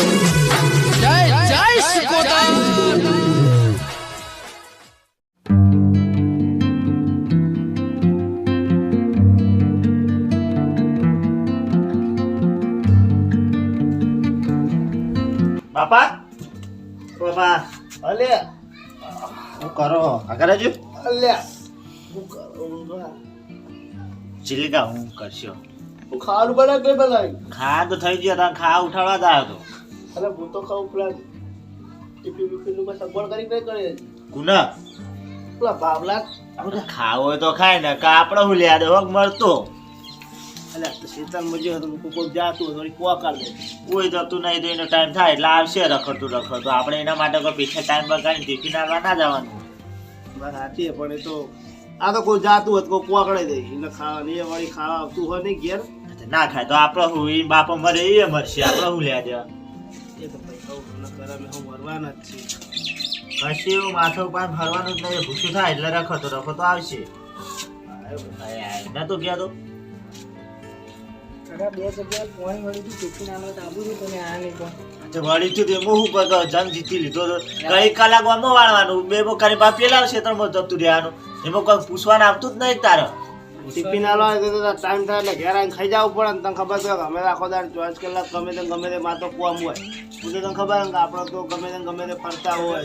જય જય સિકોતર બાપા? બાપા અલે. શું કરો? આગળ જ અલ્યા હું કરું ચીલિકા હું કરશો? હું ખાવાનું બનાવ કઈ બનાવી? ખા તો થઈ ગયો તમે ખા ઉઠાડવા જ આવ્યો અરે હું તો ખાઉં પેલા ટીપી બીપીનું કોઈ સગવડ કરી કઈ કરે? ગુના? પેલા બાબલા ખાવો હોય તો ખાય ને કા આપણે હું લ્યા દે મળતો. મરતો શેતાનમાં જે હતું કોઈ જાતું વળી કોકા લે કોઈ જતું નહીં તો એનો ટાઈમ થાય એટલે આવશે રખડતું રખડતું. આપણે એના માટે કોઈ પીછે ટાઈમ બગાડીને ટિફિન આવવા ના જવાનું. વાત સાચી પણ એ તો આ તો કોઈ જાતું હતું કોઈ કોકડે દે? એટલે ખાવા એ વળી ખાવા આવતું હોય નહીં ઘેર. ના ખાય તો આપણે હું એ બાપા મરે એ મરશે આપણે હું લ્યા દેવા. એ તો ભાઈ કહું ન અમે હું મરવાના જ છીએ. કશું એવું માથું ઉપર ફરવાનું જ નહીં ભૂસું થાય એટલે આવશે. ના તો રખો તો પોણી વળી તું આલો તો કલાક આમાં વાળવાનું બે કરી બાપ પેલા ક્ષેત્રમાં જતું રહેવાનું. એમાં કોઈ પૂછવાનું આવતું જ નહીં તારે. ટિફિન આલો તો ટાઈમ થાય એટલે ઘેર આવીને ખાઈ જવું પડે ને તને ખબર છે અમે તો આખો દાડ ચોવીસ કલાક ગમે તે ગમે તે માતો કુવામ હોય. હું તો તને ખબર કે આપણે તો ગમે તે ગમે તે ફરતા હોય.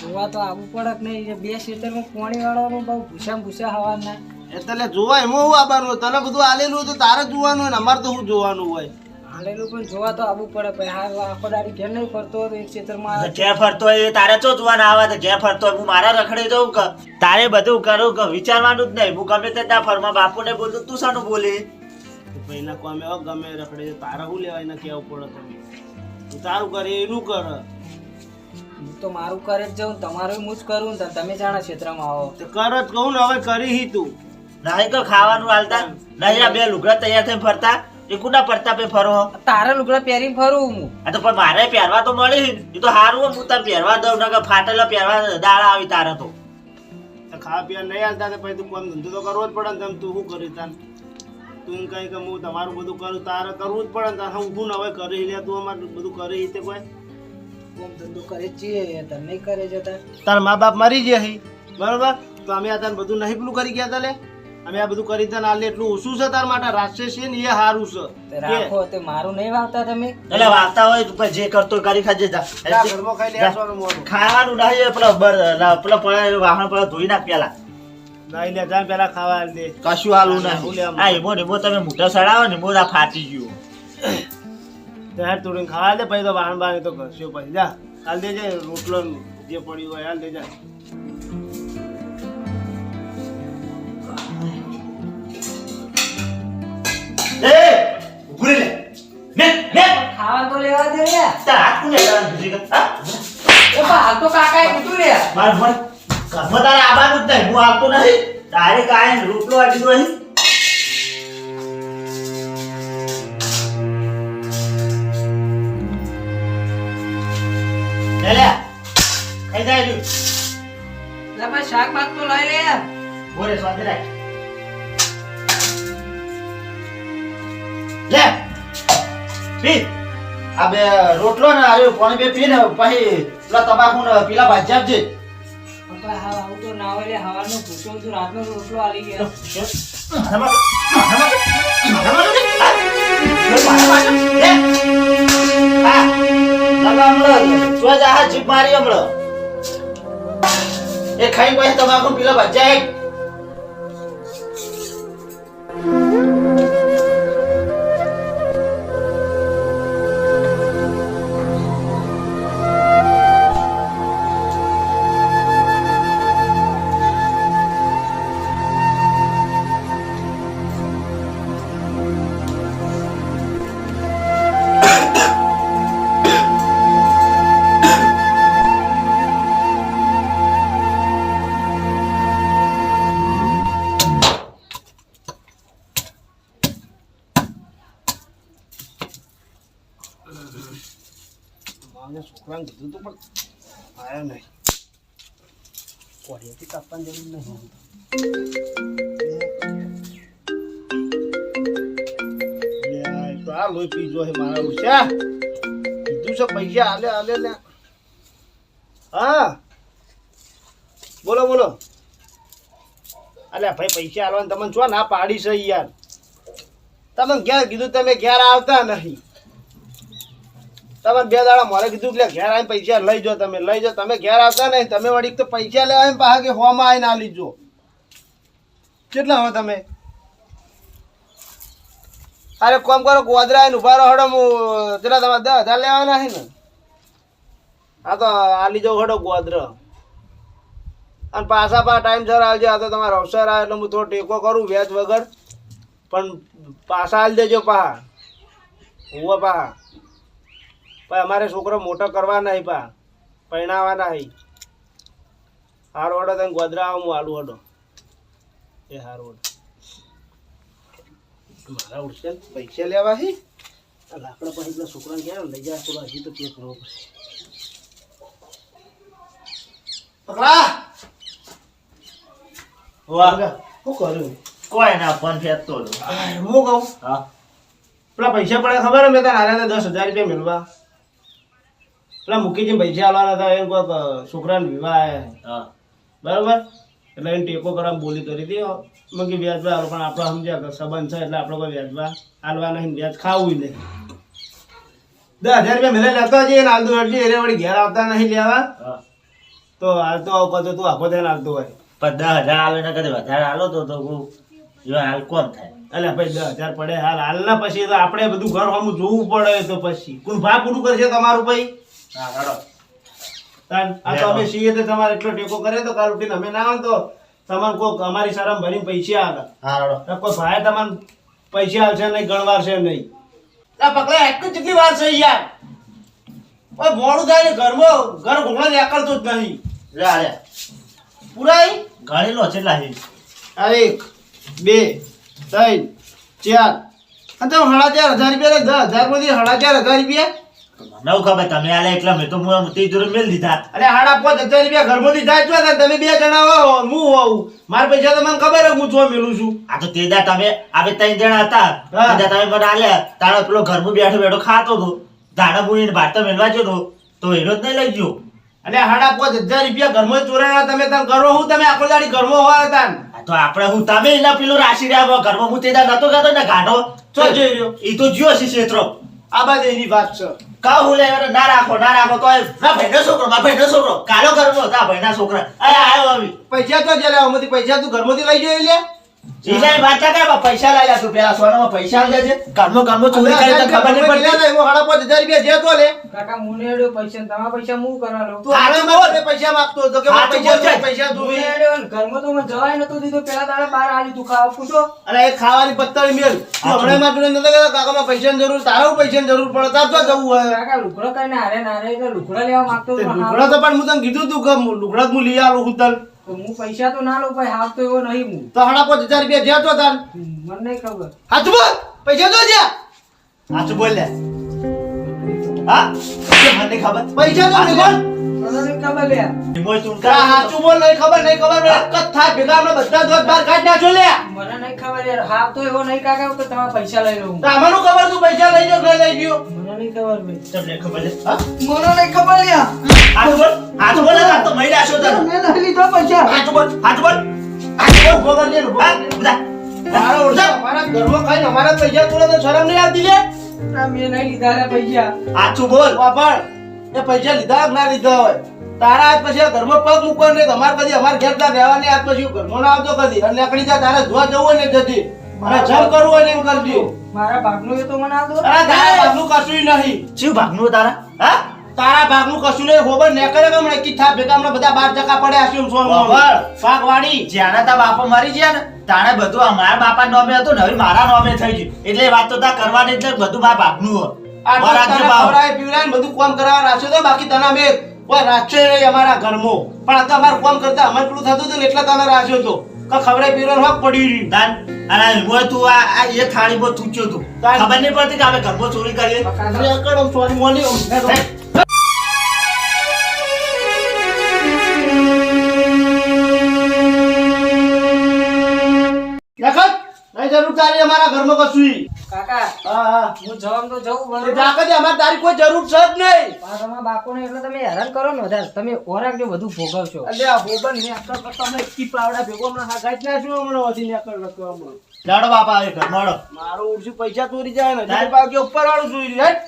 જોવા તો આવું પડે કે નહીં. બે સીટરમાં પાણી વાળવાનું બહુ ભૂસા ભૂસા હવાના. એટલે જોવા એમાં હું આવવાનું તને બધું આલેલું હોય તો તારે જ જોવાનું હોય ને અમારે તો શું જોવાનું હોય? હાલેલું પણ જોવા તો આવવું પડે ભાઈ હા આખો દાડી ઘેર નહીં ફરતો તો એક આવે. ક્યાં ફરતો હોય એ તારે ચો જોવાના આવે તો ક્યાં ફરતો હોય હું મારા રખડે જઉં કે? તારે બધું કરું કે વિચારવાનું જ નહીં. હું ગમે તે ત્યાં ફરવા બાપુને બોલું તું શાનું બોલી? ભાઈ એના કોમે હો ગમે રખડે તારા શું લેવાય ને કહેવું પડે તમે તું તારું કરે એનું કર. હું તો મારું કરે જ જાઉં તમારું હું જ કરું ને તમે જાણા ક્ષેત્રમાં આવો. તો કર જ કહું ને હવે કરી હી તું. નહીં તો ખાવાનું હાલતા. નહીં આ બે લુગડા તૈયાર થઈને ફરતા. એ કુના પડતા પે ફરો? તારા લુગડા પહેરીને ફરું હું. આ તો પણ મારે પહેરવા તો મળી એ તો સારું હોય હું તાર પહેરવા દઉં ને કે ફાટેલા પહેરવા દાળ આવી તારે તો. તો ખાવા પીવા નહીં હાલતા તો પછી તું કોમ ધંધો તો કરવો જ પડે ને તમે તું શું કરી તાન? તું કઈ કહી કે હું તમારું બધું કરું તારે કરવું જ પડે ને તારે. ઊભું શું હવે કરી લે તું અમારે બધું કરી તે કોઈ? કોમ ધંધો કરે જ છીએ તમે નહીં કરે જતા. તાર મા બાપ મરી ગયા હી બરોબર? તો અમે આ તને બધું નહીં પેલું કરી ગયા તા લે? અમે આ બધું કરી તને આલે એટલું ઓછું છે તાર માટે. રાક્ષસ છે ને એ સારું છે. રાખો તે મારું નહીં વાવતા તમે? એટલે વાવતા હોય તો જે કરતો હોય કરી ખાજે. જા. ઘરમાં ખાઈ લે આસવાનું મોઢું. ખાવાનું નહીં પેલા બર પેલા પડે વાહણ પેલા ધોઈ નાખ પેલા. નાઈ લે જા પેલા ખાવા આલ દે. કશું હાલું હું નહીં. આ એમો ને એમો તમે મોટા સડાવો ને મોટા ફાટી ગયું. તહેર તોડીને ખાવા દે પછી તો વાહન બાણ તો ઘસ્યો પછી જા હાલ દેજે રોટલો જે પડ્યું હોય હાલ દેજા. ને ખાવા તો લેવા દે રે તાર હાથ કોને લેવાનું બીજી કર? એ પણ હાલ તો કાકાએ કીધું રે માર મન કસમ તારે આવવાનું જ નહીં. હું આવતો નહીં. તારે કાંઈ રૂપલો આપી દો અહીં ખાઈ જાય તું. લે શાક બાક તો લઈ લે. બોરે સ્વાદ રાખ. લે. પી. આ બે રોટલો ને આ પાણી બે પી ને પછી પેલા તમાકુ ને પેલા ભાજી આપજે આવું તો ના હોય હવાનો તો રાતનો રોટલો આલી ગયા એ ખાઈ પછી તમાકુ પેલા બચ્ચા છોકરાને કીધું તું પણ આયા નહીં કોડિયાથી કાપવાની જરૂર નહીં આ લોહી પીજો છે મારા ઉછા તકલીફ છે પૈસા હાલે હાલે ને હા બોલો બોલો અલ્યા ભાઈ પૈસા હાલવાનું તમને શું ના પાડી છે યાર તમે ક્યાં કીધું તમે ક્યારે આવતા નહીં તમે બે દાડા મારે કીધું એટલે ઘેર આવીને પૈસા લઈ જાઓ તમે, લઈ જાઓ. તમે ઘેર આવતા નહીં, તમે વળી તો પૈસા લેવા એમ પાછા કે હોમાં આવીને આ લીધો. કેટલા હો તમે? અરે કોમ કરો, ગોદરા આવીને ઊભા રહો હડો, હું કેટલા તમારે દસ હજાર લેવાના છે ને. હા તો આ લીધો હડો ગોદરા. અને પાછા પા ટાઈમ સર આવજો, આ તો તમારો અવસર આવે એટલે હું થોડો ટેકો કરું વ્યાજ વગર. પણ પાછા આવી દેજો પા હું પા પણ અમારે છોકરો મોટો કરવા નહીં પા. પરણાવવા નહીં હારો હડો તને ગોદરા આવો હું આલુ હડો એ હારો હડો મારા ઉડશે પૈસા લેવા આ લાકડા પછી પેલા છોકરાને ગયા લઈ જાય તો હજી તો ચેક કરવો પડશે પકડા! વાહ. શું કર્યું કોઈ ના ફોન ફેંકતો હું કહું? હા. પેલા પૈસા પડે ખબર હે? મેં તને દસ હજાર રૂપિયા મેળવા પેલા મૂકીજી પૈસા આવવાના હતા એ કોઈક છોકરાને વિવાહ આવ્યા હા. બરાબર? એટલે એને ટેકો કરવા બોલી કરી હતી. મેં કે વ્યાજવા આલો. પણ આપણે સમજ્યા કે સંબંધ છે એટલે આપણે કોઈ વ્યાજવા હાલવા નહીં વ્યાજ ખાવું નહીં. દસ હજાર રૂપિયા મેળે લેતો જઈએ ને આલતું અડજી એને વળી ઘેર આવતા નહીં લેવા. તો હાલતો આવ કરતો તું આખો થઈને હાલતો હોય. પણ દસ હજાર આવે ને કદી વધારે હાલો તો તો હું એવા હાલ કોણ થાય? એટલે ભાઈ દસ હજાર પડે હાલ. હાલના પછી તો આપણે બધું ઘર હમું જોવું પડે તો પછી. કોણ ભાવ પૂરું કરશે તમારું ભાઈ હા હેડો. આ તો અમે સીએ તો તમારે એટલો ટેકો કરે તો કાલ ઉઠીને અમે ના આવે તો તમારે કોક અમારી સારામાં ભરીને પૈસા આવે. હા હેડો. તો કોઈ ભાઈ તમારે પૈસા આવશે નહીં ગણવાર છે નહીં. આ પકડા એટલું કેટલી વાર છે યાર. ઓય મોડું થાય ને ઘરમાં ઘર ઘોડા નીકળતું જ નહીં લે આ લે. પુરાઈ ગાળેલો છે આ એક બે ત્રણ ચાર. અને તમે સાડા ચાર હજાર રૂપિયા દસ હજારમાંથી સાડા ચાર હજાર રૂપિયા. નવ ખબર તમે આલે એટલે મેં તો હું તીજોરી મેલ દીધા. અરે હાડા પાંચ હજાર રૂપિયા ઘરમાં જાય છો ને તમે બે જણા હો હું હોઉં. મારા પૈસા તો મને ખબર હે હું જો મેલું છું. આ તો તેદા તમે આવે ત્રણ જણા હતા. તેદા તમે મને આલે. તારો પેલો ઘરમાં બેઠો બેઠો ખાતો હતો. દાણા બુઈને ભાત મેળવા ગયો હતો. તો એનો જ નહીં લઈ ગયો. અને હાડા પોત હજાર રૂપિયા ઘરમાં ચોરાણા તમે તમે કરો હું તમે આખો દાડી ઘરમાં હોવા હતા તો આપણે હું તમે એના પેલો રાશિ રહ્યા ઘરમાં હું તેદા નતો ગાતો ને ગાઢો ચો જોઈ રહ્યો. એ તો જ્યો છે ક્ષેત્ર. આ બાદ એની વાત છે. કા હું લે ના રાખો ના રાખો તો ના ભાઈનો છોકરો મા ભાઈનો છોકરો. કાલો ઘરનો હતા ભાઈના છોકરા. અરે આયો આવી. પૈસા તો જલે આમાંથી પૈસા તું ઘરમાંથી લઈ જોઈ લે જીજાઈ વાત ના પૈસા લઈ તું. પેલા સોનામાં પૈસા આલ દેજે ઘરમાં ઘરમાં ચોરી કરી તો ખબર નહીં પડતી. હું હાડા પાંચ હજાર રૂપિયા જે તો લે. કાકા મુને પૈસા ને પૈસા હું કરા તું હાડે મારે પૈસા માંગતો હતો કે પૈસા પૈસા મુને જોઈએ ઘરમાં તો મેં જવાય નતો દીધો. પેલા દાડે બહાર આલી તું ખાવા. પૂછો. અને એ ખાવાની પત્તળી મેલ. હમણાં માં નતો કહેતો કાકામાં પૈસાની જરૂર તારા પૈસાની જરૂર પડે તાર તો જવું હોય. કાકા કઈ કઈને હારે ના એટલે લેવા માંગતો તે તો પણ હું તને કીધું તું કે હું જ હું લઈ આવું હું તને. તો હું પૈસા તો ના લઉં ભાઈ હાવ તો એવો નહીં હું. તો હાડા પાંચ હજાર રૂપિયા જ્યાં તો તાર મને નહીં ખબર. હાચું બોલ પૈસા તો જ્યાં? સાચું બોલ લે. હા મને ખબર. પૈસા તો નહીં બોલ ખબર લે. મોય તું આ હાચું બોલ નહીં ખબર નહીં ખબર. થાય ભેગા આપણે બધા દોત બાર કાઢી નાખજો લે. મને નહીં ખબર યાર હાવ તો એવો નહીં કાકા કે તમારા પૈસા લઈ લઉં. તમારું ખબર તું પૈસા લઈ જો લઈ ગયો. નહીં ખબર ભાઈ તમને ખબર છે? હા? મને નહીં ખબર લ્યા. હાચું બોલ. હાચું બોલ આ તો મહિલા છો તને મેં લીધો પૈસા. હાચું બોલ. હાચું બોલ. આ ઊભો કરજે ને, હા બધા. મારા ઓળખા, અમારા ઘરમાં ખાઈને અમારા પૈસા તોડે તો શરમ નહીં આવતી લે? ના મેં નહીં લીધા લે પૈસા. હાચું બોલ. વાપર એ પૈસા લીધા ના લીધા હોય? તારા આજ પછી આ ઘરમાં પગ મૂકવાનો નહીં તમારે પછી અમારે ઘેર ત્યાં રહેવાની આજ પછી ઘરમાં ના આવતો કદી? અને નીકળી જા તારે જોવા જવું ને જતી. અને જમ કરવું હોય ને એમ કરજો મારા ભાગનું એ તો મને આપો અરે તારા ભાગનું કશું નહીં. શું ભાગનું તારા? હા? તારા ભાગનું કશું નહીં. હોબર ને કરે કે મને કીથા ભેગા હમણાં બધા બાર જકા પડ્યા છે સોનું બરાબર. ભાગ જ્યાંના તા બાપા મરી ગયા ને તાણે બધું આ મારા બાપા નોમે હતું ને હવે મારા નોમે થઈ ગયું. એટલે વાત તો તા કરવાની એટલે બધું મારા ભાગનું હોય. આ મારા જે બધું કોમ કરવા રાખ્યો તો બાકી તને અમે કોઈ રાખ્યો નહીં અમારા ઘરમાં. પણ આ તો અમારું કામ કરતા અમારે પેલું થતું હતું ને એટલે તને રાખ્યો તો. કે ખવડાવે પીવડાવે હક પડી રહી દાન. અને હું તું આ આ એ થાળી પર તૂચ્યો તું. ખબર નહીં પડતી કે આપણે ઘરમાં ચોરી કરીએ? અરે સોરી મોલી? દેખત નહીં જરૂર તારી અમારા ઘરમાં કશું કાકા હા હા. હું જવામ તો જવું એ બરોબર જાગજે, અમારે તારી કોઈ જરૂર છે જ નહીં. તમારા એટલે તમે હેરાન કરો ને વધારે. તમે ઓરાકજો બધું ભોગવશો. આ ભોગન ને આટલો કરતા અમે કી પાવડા ભેગો હમણાં હાગાઈ ના નાખ્યું હમણાં વધી નેકળ નકર હમણાં. લાડો બાપા આવે ઘર મળો ઉડશું પૈસા ચોરી જાય ને. તારી પાસે ઉપર વાળું જોઈ લે હેટ.